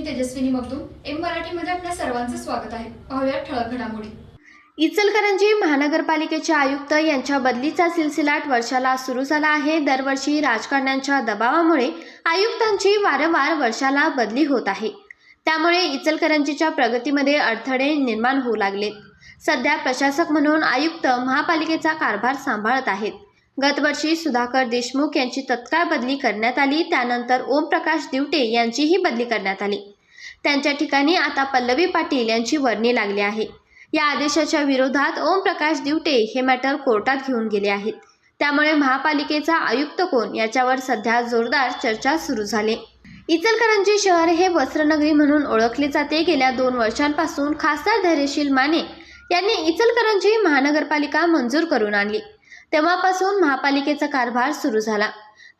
मी Tejaswini Magdum M मराठीमध्ये आपल्या सर्वांचं स्वागत आहे. पाहूया ठळक घडामोडी. इचलकरंजी महानगरपालिकेचे आयुक्त यांच्या बदलीचा सिलसिलाट वर्षाला सुरू झाला आहे. दरवर्षी राजकारण्यांच्या दबावामुळे आयुक्तांची वारंवार वर्षाला बदली होत आहे. त्यामुळे इचलकरंजीच्या प्रगतीमध्ये अडथळे निर्माण होऊ लागलेत सध्या प्रशासक म्हणून आयुक्त महापालिकेचा कारभार सांभाळत आहेत. गतवर्षी सुधाकर देशमुख यांची तत्काळ बदली करण्यात आली. त्यानंतर ओमप्रकाश दिवटे यांचीही बदली करण्यात आली. त्यांच्या ठिकाणी आता पल्लवी पाटील यांची वर्णी लागली आहे. या आदेशाच्या विरोधात ओमप्रकाश दिवटे हे मॅटर कोर्टात घेऊन गेले आहेत. त्यामुळे महापालिकेचा आयुक्त कोण याच्यावर सध्या जोरदार चर्चा सुरू झाली. इचलकरंजी शहर हे वस्त्रनगरी म्हणून ओळखले जाते. गेल्या दोन वर्षांपासून खासदार धैर्यशील माने यांनी इचलकरंजी महानगरपालिका मंजूर करून आणली. तेव्हापासून महापालिकेचा कारभार सुरू झाला.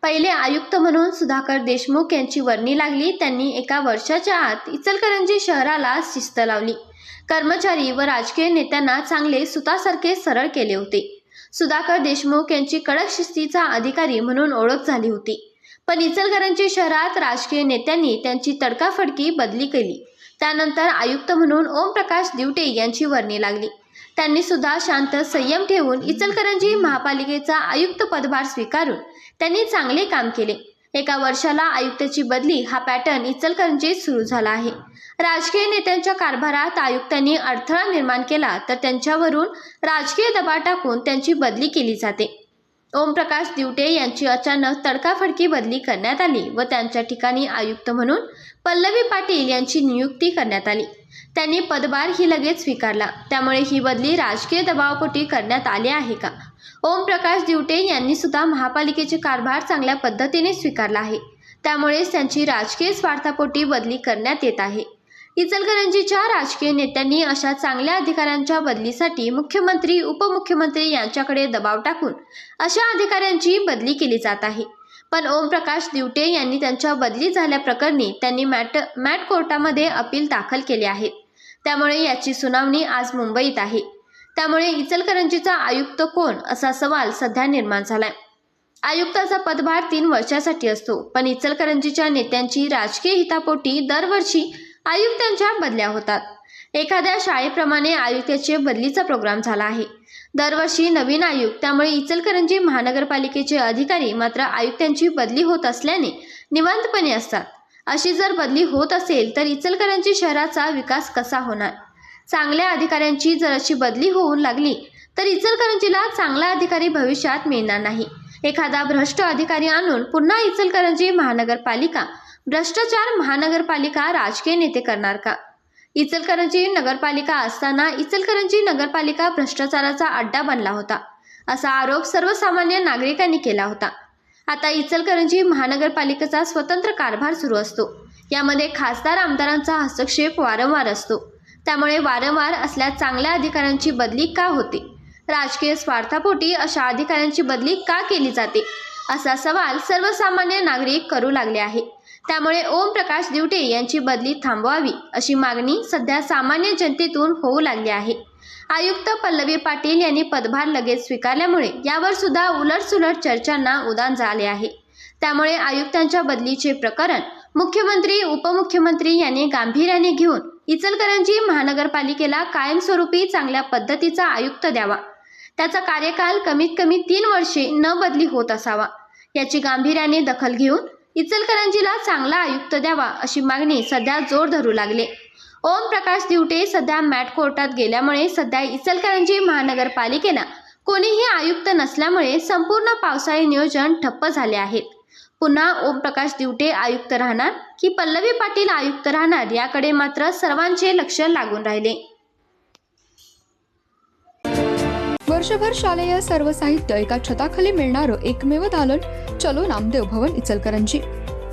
पहिले आयुक्त म्हणून सुधाकर देशमुख यांची वर्णी लागली. त्यांनी एका वर्षाच्या आत इचलकरंजी शहराला शिस्त लावली. कर्मचारी व राजकीय नेत्यांना चांगले सुतासारखे सरळ केले होते. सुधाकर देशमुख यांची कडक शिस्तीचा अधिकारी म्हणून ओळख झाली होती. पण इचलकरंजी शहरात राजकीय नेत्यांनी त्यांची तडकाफडकी बदली केली. त्यानंतर आयुक्त म्हणून ओमप्रकाश दिवटे यांची वर्णी लागली. त्यांनी सुद्धा शांत संयम ठेवून इचलकरंजी महापालिकेचा आयुक्त पदभार स्वीकारून त्यांनी चांगले काम केले. एका वर्षाला आयुक्ताची बदली हा पॅटर्न इचलकरंजीत सुरू झाला आहे. राजकीय नेत्यांच्या कारभारात आयुक्तांनी अडथळा निर्माण केला तर त्यांच्यावरून राजकीय दबाव टाकून त्यांची बदली केली जाते. ओमप्रकाश दिवटे यांची अचानक तडकाफडकी बदली करण्यात आली व त्यांच्या ठिकाणी आयुक्त म्हणून पल्लवी पाटील यांची नियुक्ती करण्यात आली. त्यांनी पदभार ही लगेच स्वीकारला. त्यामुळे ही बदली राजकीय दबावपोटी करण्यात आली आहे का? ओमप्रकाश दिवटे यांनी सुद्धा महापालिकेचे कारभार चांगल्या पद्धतीने स्वीकारला आहे. त्यामुळेच त्यांची राजकीय स्वार्थापोटी बदली करण्यात येत आहे. इचलकरंजीच्या राजकीय नेत्यांनी अशा चांगल्या अधिकाऱ्यांच्या बदलीसाठी मुख्यमंत्री उपमुख्यमंत्री यांच्याकडे दबाव टाकून अशा अधिकाऱ्यांची बदली केली जात आहे. पण ओमप्रकाश दिवटे यांनी त्यांच्या बदली झाल्याप्रकरणी त्यांनी मॅट मॅट कोर्टामध्ये अपील दाखल केले आहेत त्यामुळे याची सुनावणी आज मुंबईत आहे. त्यामुळे इचलकरंजीचा आयुक्त कोण असा सवाल सध्या निर्माण झालाय. आयुक्ताचा पदभार तीन वर्षासाठी असतो पण इचलकरंजीच्या नेत्यांची राजकीय हितापोटी दरवर्षी आयुक्तांच्या बदल्या होतात. एखाद्या शाळेप्रमाणे आयुक्ताचे बदलीचा प्रोग्राम झाला आहे. दरवर्षी नवीन आयुक्त त्यामुळे इचलकरंजी महानगरपालिकेचे अधिकारी मात्र आयुक्तांची बदली होत असल्याने निवांतपणे असतात. अशी जर बदली होत असेल तर इचलकरंजी शहराचा विकास कसा होणार? चांगल्या अधिकाऱ्यांची जर अशी बदली होऊन लागली तर इचलकरंजीला चांगला अधिकारी भविष्यात मिळणार नाही. एखादा भ्रष्ट अधिकारी आणून पुन्हा इचलकरंजी महानगरपालिका भ्रष्टाचार महानगरपालिका राजकीय नेते करणार का? इचलकरंजी नगरपालिका असताना इचलकरंजी नगरपालिका भ्रष्टाचाराचा अड्डा बनला होता असा आरोप सर्वसामान्य नागरिकांनी केला होता. आता इचलकरंजी महानगरपालिकेचा स्वतंत्र कारभार सुरू असतो. यामध्ये खासदार आमदारांचा हस्तक्षेप वारंवार असतो. त्यामुळे वारंवार असल्या चांगल्या अधिकाऱ्यांची बदली का होते? राजकीय स्वार्थापोटी अशा अधिकाऱ्यांची बदली का केली जाते? असा सवाल सर्वसामान्य नागरिक करू लागले आहे. त्यामुळे ओमप्रकाश दिवटे यांची बदली थांबवावी अशी मागणी सध्या सामान्य जनतेतून होऊ लागली आहे. आयुक्त पल्लवी पाटील यांनी पदभार लगेच स्वीकारल्यामुळे यावर सुद्धा उलटसुलट चर्चांना उदान झाले आहे. त्यामुळे आयुक्तांच्या बदलीचे प्रकरण मुख्यमंत्री उपमुख्यमंत्री यांनी गांभीर्याने घेऊन इचलकरंजी महानगरपालिकेला कायमस्वरूपी चांगल्या पद्धतीचा आयुक्त द्यावा. त्याचा कार्यकाल कमीत कमी तीन वर्षे न बदली होत असावा. याची गांभीर्याने दखल घेऊन इचलकरंजीला चांगला आयुक्त द्यावा अशी मागणी सध्या जोर धरू लागले. ओम प्रकाश दिवटे सध्या मॅट कोर्टात गेल्यामुळे सध्या इचलकरंजी महानगरपालिकेनं कोणीही आयुक्त नसल्यामुळे संपूर्ण पावसाळी नियोजन ठप्प झाले आहेत पुन्हा ओमप्रकाश दिवटे आयुक्त राहणार की पल्लवी पाटील आयुक्त राहणार याकडे मात्र सर्वांचे लक्ष लागून राहिले. वर्षभर शालेय सर्व साहित्य एका छताखाली मिळणारं एकमेव दालन चलो नामदेव भवन इचलकरंजी.